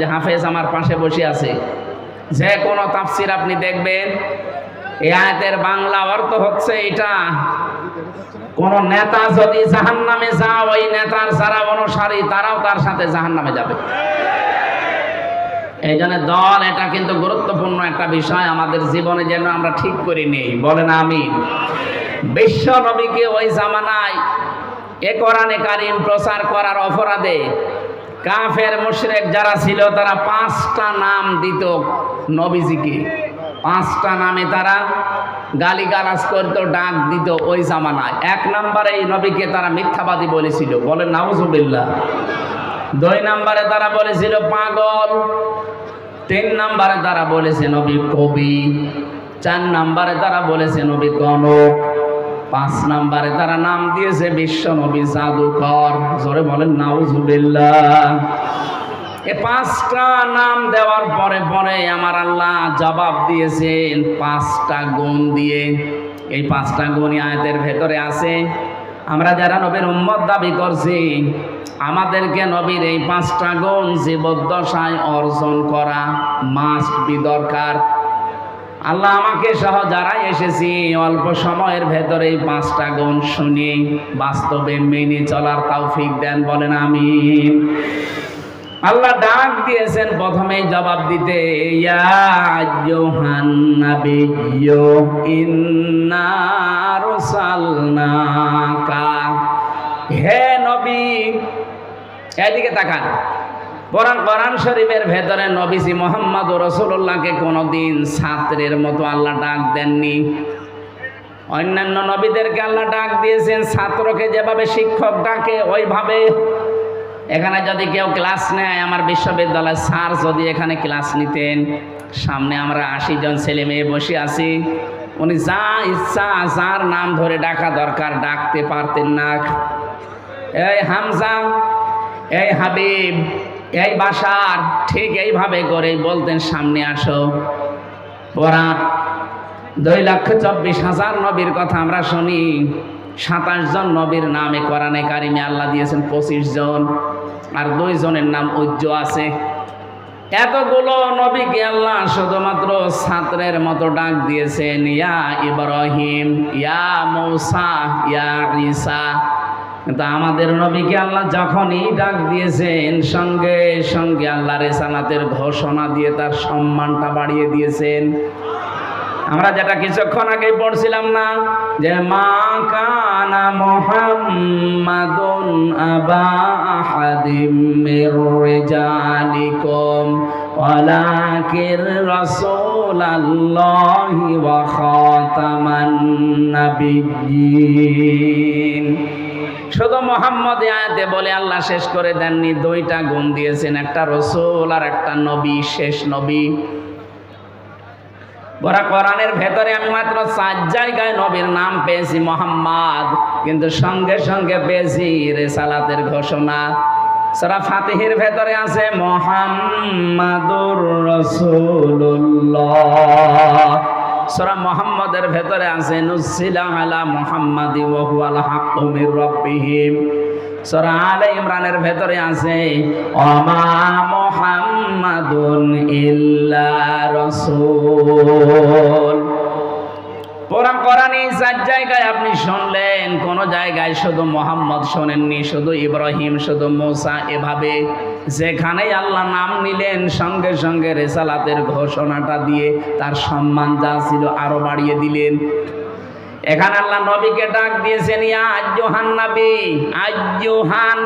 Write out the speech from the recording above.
যে আমার পাশে বসে আছে। কোনো তাফসির আপনি দেখবেন, এই বাংলা অর্থ হচ্ছে এটা, কোন নেতা যদি জাহান নামে যাও ওই নেতার যারা অনুসারী, তারাও তার সাথে জাহান নামে যাবে। এই জন্য দল এটা কিন্তু গুরুত্বপূর্ণ একটা বিষয়। আমাদের জীবনে যেন আমরা ঠিক করে নেই। বলেন আমি বিশ্ব নবীকে ওই জামানায় এ কোরআনে কারিম প্রচার করার অপরাধে কাফের, মুশরেক যারা ছিল, তারা পাঁচটা নাম দিত নবীজিকে। পাঁচটা নামে তারা গালি গালিগালাজ করত, ডাক দিত ওই জামানায়। এক নম্বরে এই নবীকে তারা মিথ্যাবাদী বলেছিল। বলেন, নাউজুবিল্লাহ। দুই নম্বরে তারা বলেছিল, পাগল তিন নাম্বারে তারা বলেছে নবী কবি, চার নাম্বারে তারা বলেছে নবী গণক পাঁচ নাম্বারে তারা নাম দিয়েছে বিশ্ব নবী জাদুকর। জোরে বলেন, নাউজুবিল্লাহ। এ পাঁচটা নাম দেওয়ার পরে পরে আমার আল্লাহ জবাব দিয়েছেন পাঁচটা গুণ দিয়ে। এই পাঁচটা গুণ আয়াতের ভেতরে আছে আমরা যারা নবীর উম্মত দাবি করছি, আমাদেরকে নবীর এই পাঁচটা গুণ জীবদ্দশায় অর্জন করা মাস্ট বি দরকার। আল্লাহ আমাকে সহ যারা এসেছি, অল্প সময়ের ভেতরে এই পাঁচটা গুণ শুনি, বাস্তবে মেনে চলার তাও ফিক দেন, বলেন আমি আল্লাহ ডাক দিয়েছেন প্রথমেই জবাব দিতে হে নবী, এদিকে তাকান। কোরআন কোরআন শরীফের ভেতরে নবীজি মোহাম্মদ রসুল্লাহকে কোনোদিন ছাত্রের মতো আল্লাহ ডাক দেননি। অন্যান্য নবীদেরকে আল্লাহ ডাক দিয়েছেন, ছাত্রকে যেভাবে শিক্ষক ডাকে, ওইভাবে এখানে যদি কেউ ক্লাস নেয়, আমার বিশ্ববিদ্যালয়ের স্যার যদি এখানে ক্লাস নিতেন, সামনে আমরা আশি জন ছেলে মেয়ে বসে আছি, উনি যা ইচ্ছা, যার নাম ধরে ডাকা দরকার, ডাকতে পারতেন না। এই হামজা, এই হাবিব, এই বাসার ঠিক এইভাবে করে বলতেন, সামনে আসো। ওরা দুই লক্ষ চব্বিশ হাজার নবীর কথা আমরা শুনি, সাতাশ জন নবীর নামে কোরআনে কারিমে আল্লাহ দিয়েছেন পঁচিশ জন। আর দুইজনের নাম উজ্জ আছে। এতগুলো নবীকে আল্লাহ শুধুমাত্র ছাত্রের মতো ডাক দিয়েছেন, ইয়া ইব্রাহিম, ইয়া মৌসা, ইয়া ঈসা। কিন্তু আমাদের নবীকে আল্লাহ যখনই ডাক দিয়েছেন, সঙ্গে সঙ্গে আল্লাহ রেসালাতের ঘোষণা দিয়ে তার সম্মানটা বাড়িয়ে দিয়েছেন। আমরা যেটা কিছুক্ষণ আগে পড়ছিলাম না, যে মা কানা মোহাম্মাদুন আবা আহাদিম মির রিজালিকুম, ওয়ালাকির শুধু মোহাম্মদ আয়াতে বলে আল্লাহ শেষ করে দেননি, দুইটা গুণ দিয়েছেন, একটা রসুল আর একটা নবী, শেষ নবী। বরা কোরআনের ভেতরে আমি মাত্র চার জায়গায় নবীর নাম পেয়েছি মোহাম্মদ, কিন্তু সঙ্গে সঙ্গে পেয়েছি রেসালাতের ঘোষণা। সারা ফাতিহির ভেতরে আছে মোহাম্মদুর রসুল্লাহ সরা মোহাম্মদের ভেতরে আছে নুসিলা আলা মোহাম্মদি ওহুয়াল হাক্কু মির রাব্বিহিম। ইমরানের ভেতরে আছে অমা ইল্লা রসুল। কোরআনে চার জায়গায় আপনি শুনলেন, কোন জায়গায় শুধু মোহাম্মদ শোনেননি, শুধু ইব্রাহিম, শুধু মোসা এভাবে। যেখানেই আল্লাহ নাম নিলেন, সঙ্গে সঙ্গে রেসালাতের ঘোষণাটা দিয়ে তার সম্মান যা ছিল আরও বাড়িয়ে দিলেন। এখানে আল্লাহ নবীকে ডাক দিয়েছেন ইয়া আজ্জোহান নবী আজ্জোহান।